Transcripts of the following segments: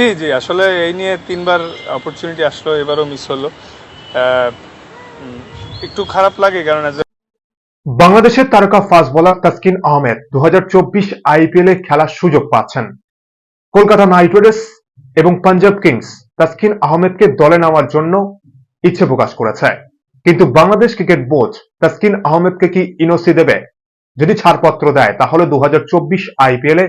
জি জি, আসলে এই নিয়ে তিনবার অপরচুনিটি আসলো, এবারও মিস হলো। একটু খারাপ লাগে কারণ বাংলাদেশের তারকা ফাস্ট বোলার তাসকিন আহমেদ দু আইপিএল এ খেলার সুযোগ পাচ্ছেন। কলকাতা নাইট রাইডার্স এবং পাঞ্জাব কিংস তাসকিন আহমেদকে দলে নেওয়ার জন্য ইচ্ছে প্রকাশ করেছে। কিন্তু বাংলাদেশ ক্রিকেট বোর্ড তাসকিন আহমেদকে কি ইনোসি দেবে? যদি ছাড়পত্র দেয়, তাহলে দু হাজার চব্বিশ আইপিএল এ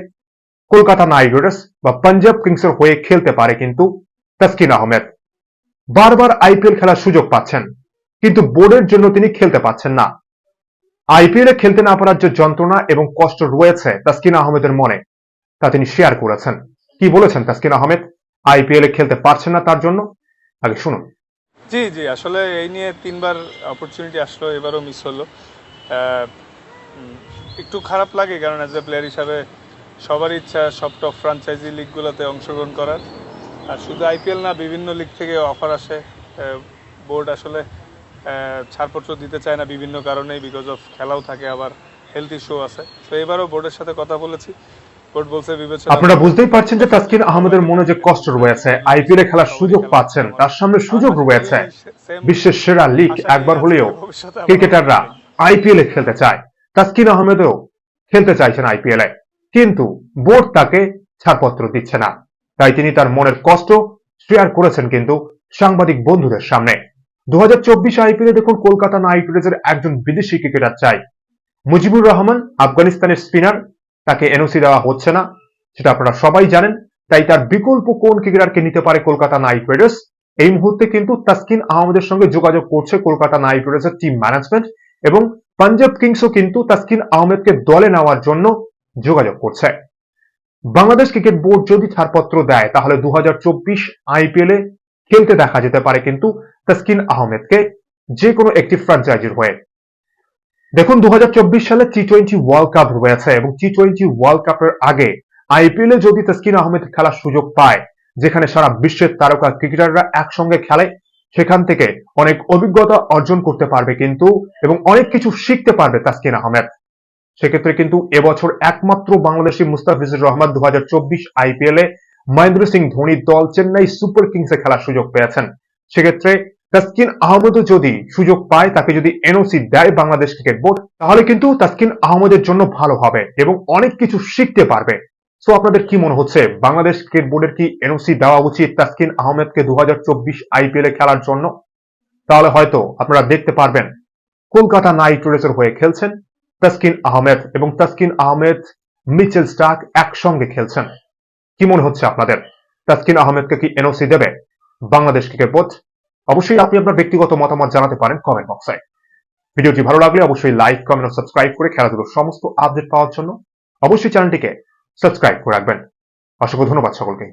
কলকাতা নাইট রাইডার্স বা পাঞ্জাব কিংসের হয়ে খেলতে পারে কিন্তু তাসকিন আহমেদ। বারবার আইপিএল খেলার সুযোগ পাচ্ছেন, কিন্তু বোর্ডের জন্য তিনি খেলতে পাচ্ছেন না। আইপিএল খেলতে না পারার যে যন্ত্রণা এবং কষ্ট রয়েছে তাসকিন আহমেদের মনে, তা তিনি শেয়ার করেছেন। কি বলেছেন তাসকিন আহমেদ? আইপিএল এ খেলতে পারছেন না তার জন্য? আগে শুনুন। জি জি, আসলে এই নিয়ে তিনবার অপরচুনিটি আসলো, এবারও মিস হলো। একটু খারাপ লাগে কারণ অ্যাজ এ প্লেয়ার হিসাবে সবার ইচ্ছা সব টপ ফ্রাঞ্চাইজি লিগগুলোতে অংশগ্রহণ করার। আর শুধু আইপিএল না বিভিন্ন লিগ থেকে অফার আসে। বোর্ড আসলে ছাড়পত্র দিতে চায় না বিভিন্ন কারণেই বিকজ অফ খেলাও থাকে আবার হেলথ ইস্যু আছে। তো এবারও বোর্ডের সাথে কথা বলেছি। বোর্ড বলছে বিবেচনা আপনারা বুঝতেই পারছেন যে তাসকিন আহমেদের মনে যে কষ্ট রয়েছে আইপিএল এ খেলার সুযোগ পাচ্ছেন তার সামনে সুযোগ রয়েছে। বিশ্বের সেরা লিগ একবার হলেও ক্রিকেটাররা আইপিএল এ খেলতে চায়। তাসকিন আহমেদও খেলতে চাইছেন আইপিএল এ। কিন্তু বোর্ড তাকে ছাড়পত্র দিচ্ছে না। তাই তিনি তার মনের কষ্ট শেয়ার করেছেন কিন্তু সাংবাদিক বন্ধুদের সামনে। দু হাজার আইপিএল এ দেখুন কলকাতা নাইট রাইডার্সের একজন বিদেশি ক্রিকেটার চাই। মুজিবুর রহমান, আফগানিস্তানের স্পিনার, তাকে এনওসি দেওয়া হচ্ছে না, সেটা আপনারা সবাই জানেন। তাই তার বিকল্প কোন ক্রিকেটারকে নিতে পারে কলকাতা নাইট রাইডার্স? এই মুহূর্তে কিন্তু তাসকিন আহমেদের সঙ্গে যোগাযোগ করছে কলকাতা নাইট রাইডার্সের টিম ম্যানেজমেন্ট এবং পাঞ্জাব কিংসও কিন্তু তাসকিন আহমেদকে দলে নেওয়ার জন্য যোগাযোগ করছে। বাংলাদেশ ক্রিকেট বোর্ড যদি ছাড়পত্র দেয়, তাহলে দু আইপিএল খেলতে দেখা যেতে পারে কিন্তু তাসকিন আহমেদকে যে কোনো একটি ফ্র্যাঞ্চাইজির হয়ে। দেখুন দু হাজার চব্বিশ সালে টি টোয়েন্টি ওয়ার্ল্ড কাপ রয়েছে এবং টি টোয়েন্টি ওয়ার্ল্ড কাপের আগে আইপিএলে যদি তাসকিন আহমেদ খেলার সুযোগ পায়, যেখানে সারা বিশ্বের তারকা ক্রিকেটাররা একসঙ্গে খেলে, সেখান থেকে অনেক অভিজ্ঞতা অর্জন করতে পারবে কিন্তু এবং অনেক কিছু শিখতে পারবে তাসকিন আহমেদ। সেক্ষেত্রে কিন্তু এবছর একমাত্র বাংলাদেশি মুস্তাফিজুর রহমান দু আইপিএল এ মহেন্দ্র সিং ধোনির দল চেন্নাই সুপার কিংসে খেলার সুযোগ পেয়েছেন। সেক্ষেত্রে তাসকিন আহমেদও যদি সুযোগ পায়, তাকে যদি এনওসি দেয় বাংলাদেশ ক্রিকেট বোর্ড, তাহলে কিন্তু তাসকিন আহমেদের জন্য ভালো হবে এবং অনেক কিছু শিখতে পারবে। সো আপনাদের কি মনে হচ্ছে? বাংলাদেশ ক্রিকেট বোর্ডের কি এনওসি দেওয়া উচিত তাসকিন আহমেদকে দু আইপিএল এ খেলার জন্য? তাহলে হয়তো আপনারা দেখতে পারবেন। কলকাতা নাইট রাইডার্সের হয়ে খেলছেন। তাসকিন আহমেদ এবং তাসকিন আহমেদ, মিচেল স্টার্ক একসঙ্গে খেলছেন। কি মনে হচ্ছে আপনাদের? তাসকিন আহমেদকে কি এনওসি দেবে? Bangladesh cricket board? অবশ্যই আপনি আপনার ব্যক্তিগত মতামত জানাতে পারেন কমেন্ট বক্সে ভিডিওটি ভালো লাগলে অবশ্যই লাইক কমেন্ট ও সাবস্ক্রাইব করে খেলাধুলোর সমস্ত আপডেট পাওয়ার জন্য অবশ্যই চ্যানেলটিকে সাবস্ক্রাইব করে রাখবেন। অসংখ্য ধন্যবাদ সকলকে।